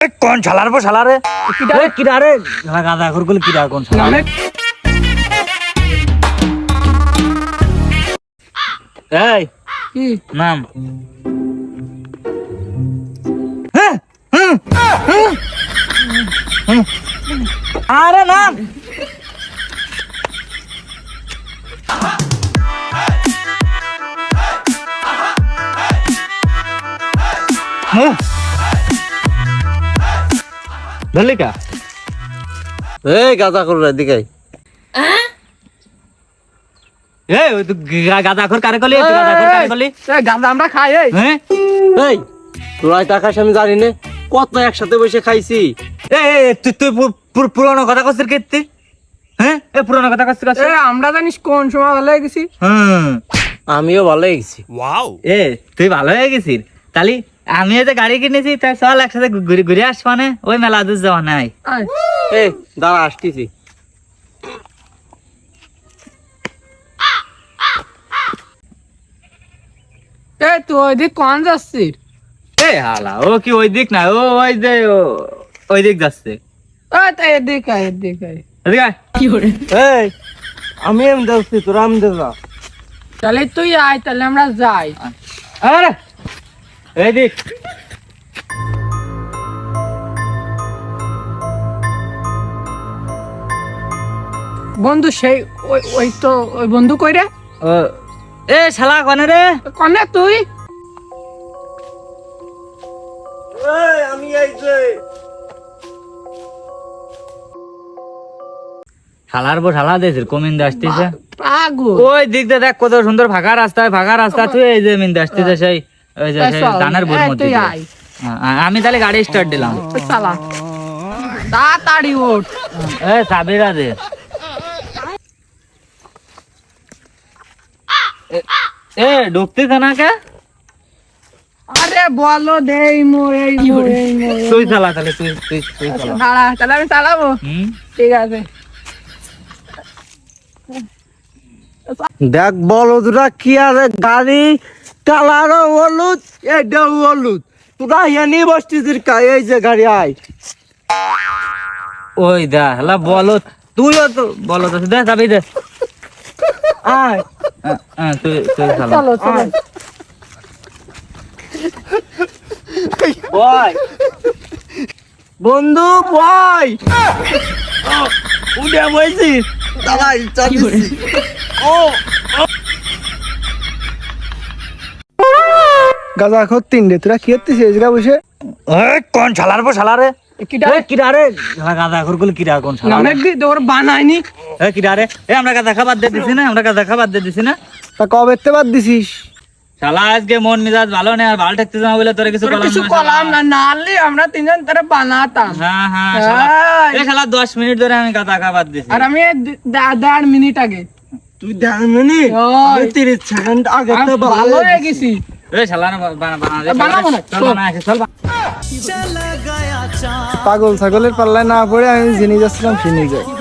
কোন শালার পর শালারে এ, কিরা রে? শালা গাদা ঘরগুলো কিরা কোন শালা? এই কি? নাম। হ্যাঁ। আরে নাম। হুম। ধরলি কা এই গাদা করো এদিকে এই ওই কলি কারে কলি আমরা খাই এই। হ্যাঁ? এই তোরা টাকাস আমি জানি না। কত একসাথে বসে খাইছি। এই, তুই তুই পুরনো কথা কছিস কেতে হ্যাঁ? এ পুরনো কথা কছিস এ আমরা জানিস কোন সময় ভালো হয়ে গেছি। হুম আমিও ভালো গেছি। এ তুই ভালো হয়ে গেছিস। তাহলে আমি যে গাড়ি কিনেছি তাই চল একসাথে ঘুরে ঘুরে আসবানে। ওই মেলা দূর যাওয়া নাই। এই দাঁড়া আসতেছি। এ তুই ওইদিক কোন যাচ্ছিস? এ হালা ও কি ওই দিক না ও ওই যে ও- ওই দিক যাচ্ছে। ও তো এদিক আয় এদিক আয়। এদিকে আয়। এই আমি এম যাচ্ছি তোরা আমি যা তাহলে তুই আয় তাহলে আমরা যাই। আরে এই দিক। বন্ধু সেই ওই ওই তো ওই বন্ধু কই রে এ শালা কনে রে? কনে তুই? আমি এই যে। শালার বো শালা দেশের কমিন্দা আসতেছে। পাগল। ওই দিক দেখ কত সুন্দর ফাঁকা রাস্তা ফাঁকা রাস্তা তুই এই যে মিন্দা আসতেছে সেই। ওই যে সেই বোর মধ্যে আ- আমি তাহলে গাড়ি স্টার্ট দিলাম। চালা তাড়াতাড়ি ওঠ এ সাবিরা দে। এ- এ ঢুকতেছে না কে? আরে বলো দে এই মোর এই মোর এই মোর। তুই চালা তাহলে তুই তুই তুই চালা দাঁড়া তাহলে আমি চালাবো? ঠিক আছে। দেখ বলদরা কি আছে গাড়ি কালারও হলুদ এটাও হলুদ। তোরা এনে বসতিস কা এই যে গাড়ি আয়। ওই দা হলা বলো তুইও তো বলো তো দে যাবি দে। আয়। আ, তুই তুই চালা চলো। চলো বয়। বন্ধু বয়। উঠে বইছিস দাঁড়াই চালিয়েছি ও গাঁজা খোর তিনটে তোরা কি করতিস এই জায়গা বসে? কোন শালার পর শালারে? কিরা রে? গাদা গুলো কিরা কোন শালা? নামে দি তোর বানাইনি এ কিরা রে? এ আমরা গাদা খাবার দিয়ে দিছি না আমরা গাদা খাবার দিয়ে দিছি না। তা কবে তে বাদ দিছিস? শালা আজকে মন মেজাজ ভালো নেই আর ভালো থাকতে বলে তোরে কিছু বললাম কিছু কলাম না নালে আমরা তিনজন তোরে বানাতাম। হ্যাঁ হ্যাঁ এ শালা দশ মিনিট ধরে আমি গাদা খাবার দিছি। আর আমি এই দে- দে- দেড় মিনিট আগে। তুই দেখ মিনিট? ওই। তিরিশ সেকেন্ড আগে তো ভালো হয়ে গেছি। পাগল ছাগলের পাল্লায় না পড়ে আমি জেনে যাচ্ছিলাম ফিনি যায়